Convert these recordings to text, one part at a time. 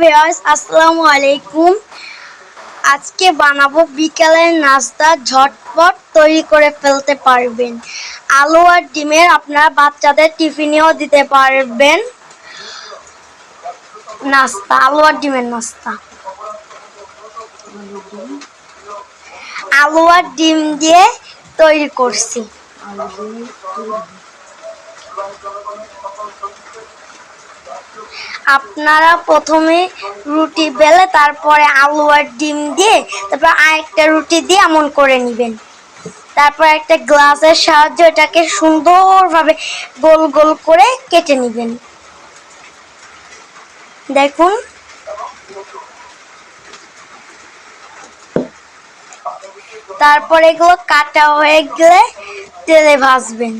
Viewers আসসালামু আলাইকুম। আজকে বানাবো বিকালের নাস্তা, ঝটপট তৈরি করে ফেলতে পারবেন। আলু আর ডিমের আপনারা বাচ্চাদের টিফিনেও দিতে পারবেন নাস্তা, আলু আর ডিমের নাস্তা। আলু আর ডিম দিয়ে তৈরি করছি। আপনারা প্রথমে রুটি বেলে তারপরে আলু আর ডিম দিয়ে তারপর আরেকটা রুটি দিয়ে এমন করে নেবেন। তারপর একটা গ্লাসের সাহায্যে এটাকে সুন্দরভাবে গোল গোল করে কেটে নেবেন। দেখুন। তারপর এগুলো কাটা হয়ে গেলে তেলে ভাজবেন।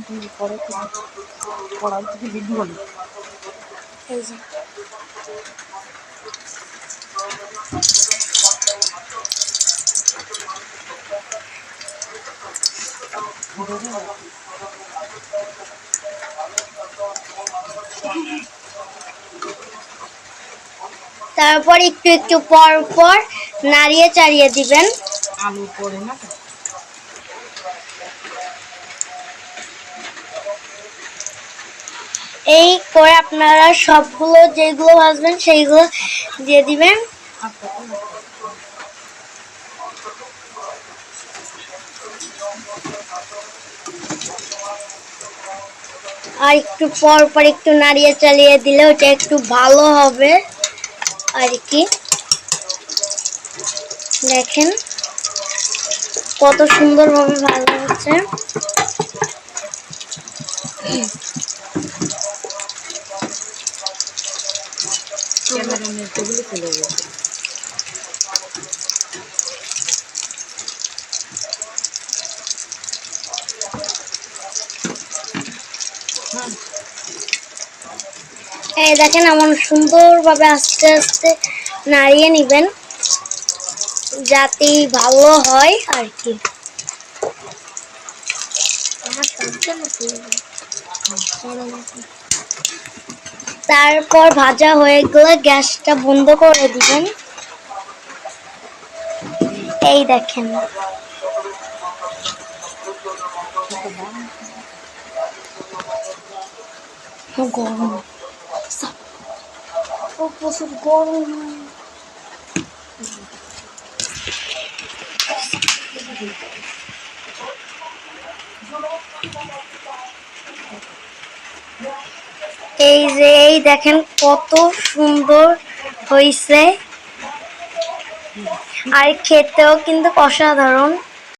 তারপর একটু একটু পর পর নাড়িয়ে চাড়িয়ে দিবেন। আলু পড়ে না এই করে আপনারা সবগুলো যেগুলো ভাজবেন, সেইগুলো দিয়ে দিবেন। আর একটু পর পর একটু নাড়িয়ে চালিয়ে দিলে ওটা একটু ভালো হবে। আর কি? দেখেন কত সুন্দরভাবে ভালো হচ্ছে। টেবিলে চলে গেছে এই দেখেন এমন সুন্দরভাবে আস্তে আস্তে নাড়িয়ে নেবেন যাতে ভালো হয় আর কি। তারপর ভাজা হয়ে গেলে গ্যাসটা বন্ধ করে দিবেন। এই দেখেন। প্রচুর গরম। এই যে এই দেখেন কত সুন্দর হইছে। আর খেতেও কিন্তু অসাধারণ।